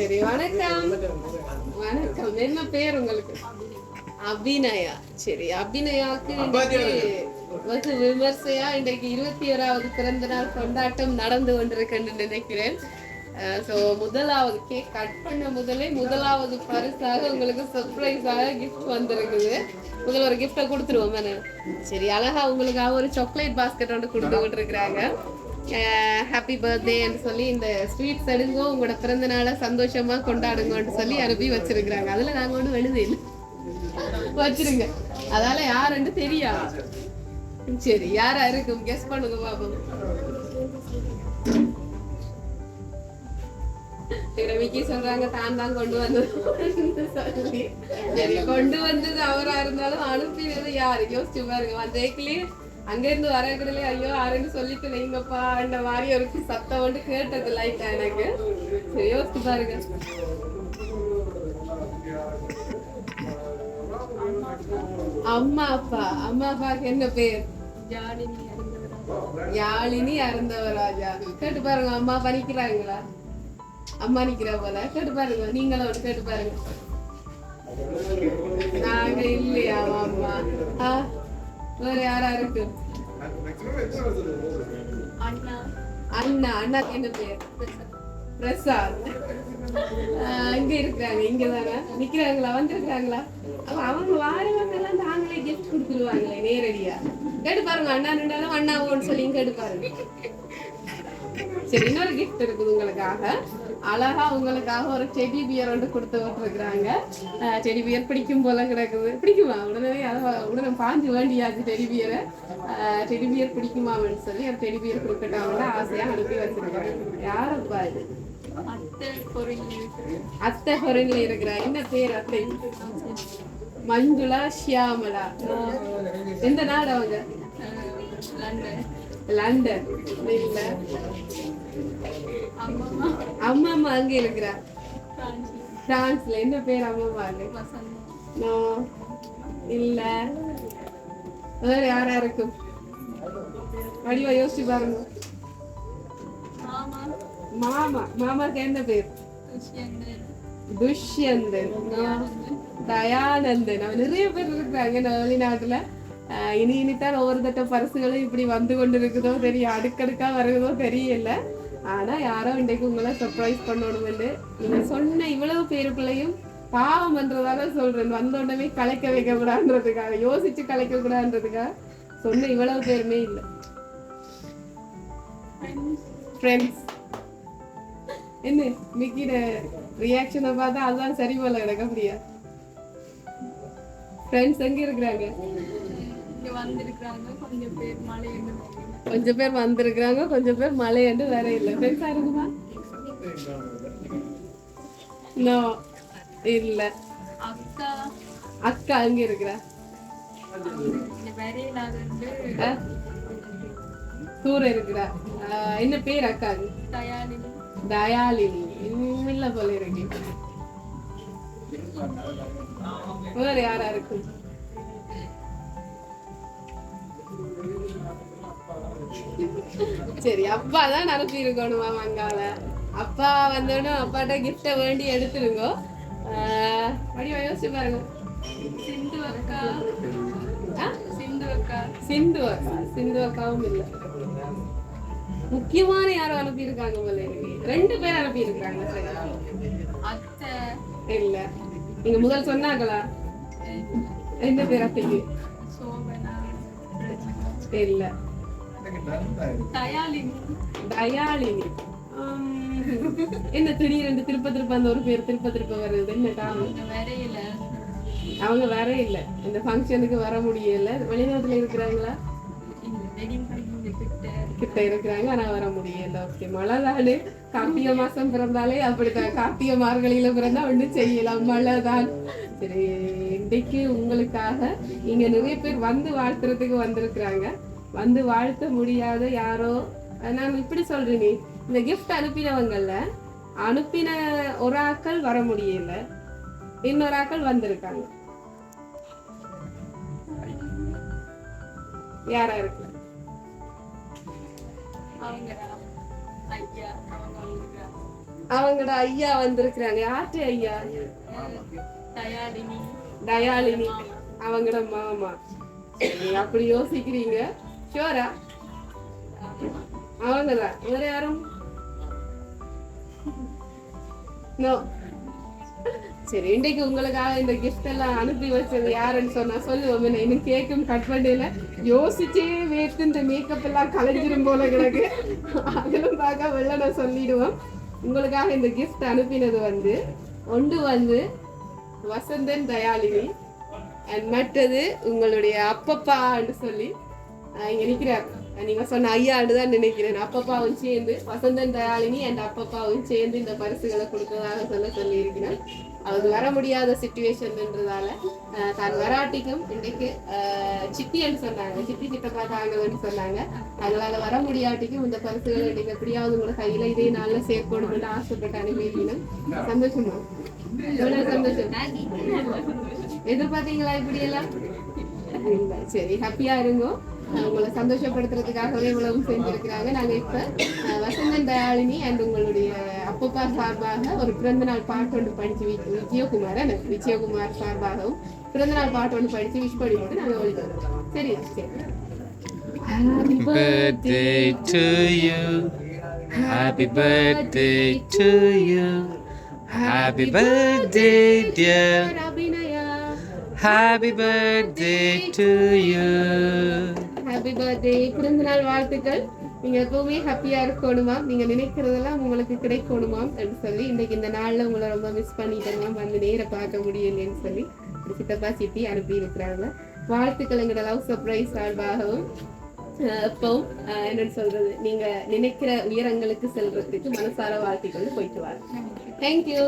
சரி வணக்கம். வணக்கம். என்ன பேர் உங்களுக்கு? அபிநயா. சரி அபிநயாவுக்கு இன்னைக்கு வெகு விமர்சையா இன்றைக்கு இருபத்தி ஓராவது பிறந்த நாள் கொண்டாட்டம் நடந்து கொண்டிருக்குன்னு நினைக்கிறேன். ஸோ முதலாவது கேக் கட் பண்ண முதலே முதலாவது பரிசாக உங்களுக்கு சர்ப்ரைஸாக கிஃப்ட் வந்திருக்குது. முதல்ல ஒரு கிஃப்டை கொடுத்துருவோம் சரி அழகா உங்களுக்காக ஒரு சாக்லேட் பாஸ்கெட் ஒன்று கொடுத்து விட்டுருக்குறாங்க ஹாப்பி பர்த்டேன்னு சொல்லி இந்த ஸ்வீட்ஸ் எடுங்கோ உங்களோட பிறந்த நாளை சந்தோஷமா கொண்டாடுங்கன்னு சொல்லி அனுப்பி வச்சிருக்கிறாங்க. அதுல நாங்க ஒன்றும் எழுது இல்லை. வச்சிருங்க. அதால யாருன்னு தெரியா? சரி யாரா இருக்கும் கெஸ் பண்ணுங்க பாப்போம். ரவிக்கு சொல்றாங்க தான் தான் கொண்டு வந்தது சரி கொண்டு வந்தது அவரா இருந்தாலும் அனுப்பினது யாரு? யோசிச்சு பாருங்க. வந்தேக்கிலேயே அங்க இருந்து ஐயோ யாருன்னு சொல்லிட்டு வைங்கப்பா அந்த மாதிரி ஒரு சத்தம் வந்து கேட்டது லைட்டா எனக்கு. சரி யோசிச்சு பாருங்க. அம்மா அப்பா அம்மா அப்பாக்கு என்ன பேர்? யாழினி அருந்தவராஜா. கேட்டு பாருங்க அம்மா அப்பா நிக்கிறாங்களா? அம்மா நிக்கிறா போல. கேட்டு பாருங்க நீங்களும் ஒன்று கேட்டு பாருங்க. நாங்க இல்லையா அம்மா ஆ? வேற யாரா இருக்கு? அண்ணா. அண்ணா என்ன பேர்? பிரசாத். ஆஹ் இங்க இருக்கிறாங்க இங்க தானே? நிக்கிறாங்களா? வந்திருக்காங்களா அப்ப அவங்க வாரவங்கெல்லாம் தாங்களே கிஃப்ட் கொடுத்துருவாங்களே நேரடியா. கேட்டு பாருங்க அண்ணா நின்றாலும் அண்ணாவோன்னு சொல்லி கேட்டு பாருங்க. சரி இன்னொரு கிஃப்ட் இருக்குது உங்களுக்காக. அழகா உங்களுக்காக ஒரு டெடி பியர் ஒன்று கொடுத்து விட்டுருக்குறாங்க. டெடி பியர் பிடிக்கும் போல கிடக்குது. பிடிக்குமா? உடனே அதை உடனே பாஞ்சு வேண்டியாச்சு டெடி பியரை டெடி பியர் பிடிக்குமான்னு சொல்லி ஒரு டெடி பியர் கொடுக்கட்டாங்களா ஆசையா அனுப்பி வச்சிருக்காங்க. யாரப்பா இது? அத்தை ஹொரின்ல இருக்கிற என்ன பேர் அத்தை? மஞ்சுளா ஷியாமலா எந்த நாடு அவங்க? லண்டன். இல்ல. அம்மா அம்மா அங்க இருக்கிறா. பிரான்ஸ்ல. என்ன பேர் அம்மா அம்மா நோ. இல்ல. வேற யாரா இருக்கும் வடிவா யோசிச்சு பாருங்க. மாமா. மாமாக்கு என்ன பேர்? துஷ்யந்தன். தயானந்தன். நிறைய பேர் இருக்கிறாங்க வெளிநாட்டுல. இனி இனித்தான் ஒவ்வொரு தட்ட பரிசுகளும் இப்படி வந்து கொண்டு இருக்குதோ தெரியும் அடுக்கடுக்கா வருதோ தெரியல. ஆனா யாரோ இன்றைக்கு உங்களை சர்ப்ரைஸ் பண்ணணும்னு. நீங்க சொன்ன இவ்வளவு பேருக்குள்ளேயும் பாவம் பண்றதால சொல்றேன். வந்த உடனே கலைக்க வைக்க கூடாதுன்றதுக்காக யோசிச்சு கலைக்க கூடாதுன்றதுக்காக சொன்ன இவ்வளவு பேருமே இல்லை. ஃப்ரெண்ட்ஸ் என்ன மிக்கிட ரியாக்ஷனை பார்த்தா அதுதான் சரி போல எனக்கு அப்படியா. ஃப்ரெண்ட்ஸ் எங்க இருக்கிறாங்க? கொஞ்சம் பேர் வந்திருக்கிறாங்க கொஞ்சம் பேர் மலையண்டு வேற இல்லை. ஃப்ரெண்ட்ஸா இருக்குமா? நோ இல்ல. அக்கா. அங்க இருக்கிறா? தூர இருக்கிறா. என்ன பேர் அக்காக்கு தயாலினி. இன்னும் இல்ல போல இருக்கு. வேற யாரா இருக்கு சரி அப்பா தான் அனுப்பி இருக்கணுமா மங்கால? அப்பா வந்தோடனே அப்பாட்ட கிஃப்ட வேண்டி எடுத்துருங்க. வடிவா யோசிச்சு பாருங்க. சிந்து அக்கா? சிந்து அக்கா. சிந்து அக்கா. சிந்து அக்காவும் இல்ல. முக்கியமான யாரும் அனுப்பியிருக்காங்க போல இருக்கு. ரெண்டு பேர் அனுப்பியிருக்காங்க. அத்தை. இல்ல. நீங்க முதல் சொன்னாங்களா? என்ன பேர் அத்தைக்கு. இல்ல தயாளினி என்ன திடீரென்று திருப்ப திருப்ப அந்த ஒரு பேர் திருப்ப திருப்ப வருது என்ன காரணம் வரையில அவங்க வர இல்ல இந்த ஃபங்க்ஷனுக்கு வர முடியல வெளிநாட்டுல இருக்கிறாங்களா கிட்ட இருக்கிறாங்க ஆனா வர முடியல ஓகே மழை நாடு கார்த்திகை மாசம் பிறந்தாலே அப்படித்தான் கார்த்திகை மார்கழியில பிறந்தா ஒண்ணும் செய்யலாம் மழை தான் சரி இன்னைக்கு உங்களுக்காக இங்க நிறைய பேர் வந்து வாழ்த்துறதுக்கு வந்திருக்கிறாங்க. வந்து வாழ்த்த முடியாத யாரோ நான் இப்படி சொல்றேன் இந்த கிஃப்ட் அனுப்பினவங்கல்ல அனுப்பின ஒரு ஆக்கள் வர முடியல. இன்னொரு ஆக்கள் வந்திருக்காங்க. யாரா இருக்கு அவங்களோட ஐயா வந்திருக்கிறாங்க. யார்கிட்ட ஐயா? தயாரினி தயாளினி அவங்களோட மாமா. நீங்க அப்படி யோசிக்கிறீங்க? ஷோரா அவங்கதான் வேற யாரும்? நோ சரி இன்றைக்கு உங்களுக்காக இந்த கிஃப்ட் எல்லாம் அனுப்பி வச்சது யாருன்னு சொன்னா சொல்லுவோம். இன்னும் கேக்கும் கட் பண்ணல. யோசிச்சே வேர்த்து இந்த மேக்கப் எல்லாம் கலைஞ்சிரும் போல கிடக்கு. அதிலும் பார்க்க வெள்ளன சொல்லிடுவோம். உங்களுக்காக இந்த கிஃப்ட் அனுப்பினது வந்து ஒன்று வந்து வசந்தன் தயாளினி. அண்ட் மற்றது உங்களுடைய அப்பப்பான்னு சொல்லி இங்கே நிற்கிறார் நீங்க சொன்ன ஐயாண்டு தான் நினைக்கிறேன். அப்பப்பாவும் சேர்ந்து வசந்தன் தயாளினி அண்ட் அப்பப்பாவும் சேர்ந்து இந்த பரிசுகளை கொடுக்கறதாக சொல்ல சொல்லி இருக்கிறேன் வர முடியாத சுச்சுவேஷன்ன்றதால தான் வராட்டிக்கும் இன்றைக்கு ஆஹ் சித்தின்னு சொன்னாங்க. சித்தி சித்தப்பா தாங்கன்னு சொன்னாங்க. அதனால வர முடியாட்டிக்கும் இந்த பரிசுகளை இன்றைக்கு எப்படியாவது உங்களை கையில இதே நாளில் சேர்க்கணும்னு ஆசைப்பட்டு அனுப்பியிருக்கணும் சந்தோஷமா சந்தோஷம்? எதிர்பார்த்தீங்களா இப்படி எல்லாம் சரி ஹாப்பியா இருங்கோ. உங்களை சந்தோஷப்படுத்துறதுக்காகவே இவ்வளவு செஞ்சிருக்கிறாங்க. நாங்க இப்ப வசந்தன் தயாளினி அண்ட் உங்களுடைய அப்பப்பா சார்பாக ஒரு பிறந்த நாள் பாட்டு ஒன்று படிச்சு விஜயகுமார்? விஜயகுமார் சார்பாகவும் பிறந்த நாள் பாட்டு ஒன்று படிச்சு விஷ் பண்ணி போட்டு நாங்க ஒழிக்கிறோம் சரி சரி. Happy birthday to you. Happy birthday to you. Happy birthday, dear. Abhinaya Happy birthday to you. Happy birthday பிறந்த நாள் வாழ்த்துக்கள். நீங்க எப்பவுமே ஹாப்பியா இருக்கணுமா நீங்க நினைக்கிறதெல்லாம் உங்களுக்கு கிடைக்கணுமா அப்படின்னு சொல்லி இன்னைக்கு இந்த நாள்ல உங்களை ரொம்ப மிஸ் பண்ணிட்டேங்க வந்து நேர பார்க்க முடியலன்னு சொல்லி சித்தப்பா சித்தி அனுப்பி இருக்கிறாங்க வாழ்த்துக்கள் எங்களோட லவ் சர்ப்ரைஸ் சார்பாகவும். இப்போ என்னன்னு சொல்றது நீங்க நினைக்கிற உயரங்களுக்கு செல்றதுக்கு மனசார வாழ்த்துக்கள் போயிட்டு வாங்க. தேங்க்யூ